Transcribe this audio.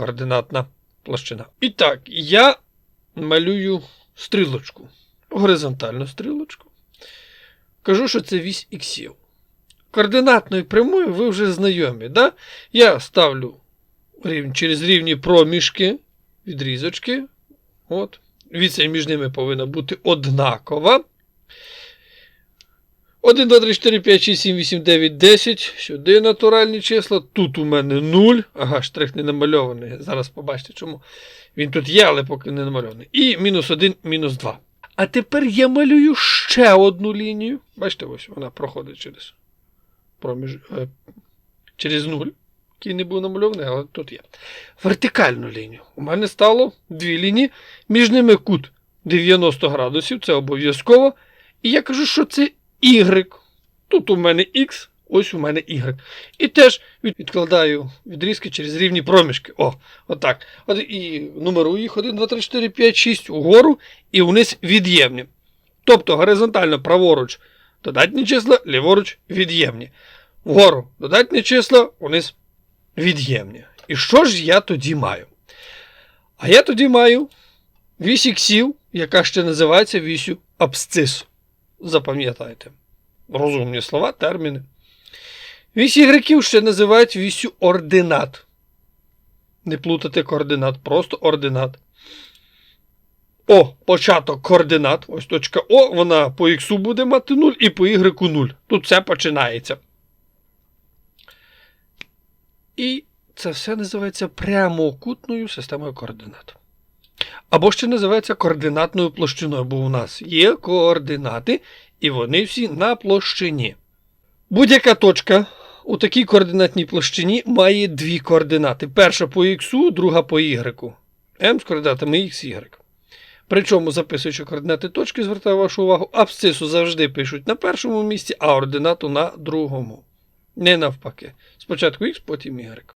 координатна площина. І так, я малюю стрілочку, горизонтальну стрілочку. Кажу, що це вісь іксів. Координатною прямою ви вже знайомі. Да? Я ставлю рів- через рівні проміжки, відрізочки. От. Відстань між ними повинна бути однакова. 1, 2, 3, 4, 5, 6, 7, 8, 9, 10. Сюди натуральні числа. Тут у мене 0. Ага, штрих не намальований. Зараз побачите, чому. Він тут є, але поки не намальований. І мінус 1, мінус 2. А тепер я малюю ще одну лінію. Бачите, ось вона проходить через проміж... е, через 0, який не був намальований, але тут є. Вертикальну лінію. У мене стало дві лінії, між ними кут 90 градусів, це обов'язково. І я кажу, що це Y. Тут у мене X, ось у мене Y. І теж відкладаю відрізки через рівні проміжки. О, отак. От і нумерую їх 1, 2, 3, 4, 5, 6 угору і вниз від'ємні. Тобто горизонтально праворуч додатні числа, ліворуч від'ємні. Вгору додатні числа, вниз від'ємні. І що ж я тоді маю? А я тоді маю вісь іксів, яка ще називається вісю абсцису. Запам'ятайте. Розумні слова, терміни. Вісь ігреків ще називають вісю ординат. Не плутати координат, просто ординат. О, початок координат. Ось точка О, вона по х буде мати 0 і по y 0. Тут все починається. І це все називається прямокутною системою координат. Або ще називається координатною площиною, бо у нас є координати, і вони всі на площині. Будь-яка точка у такій координатній площині має дві координати. Перша по х, друга по y. М з координатами x, y. Причому, записуючи координати точки, звертаю вашу увагу, абсцису завжди пишуть на першому місці, а ординату на другому. Не навпаки. Спочатку х, потім y.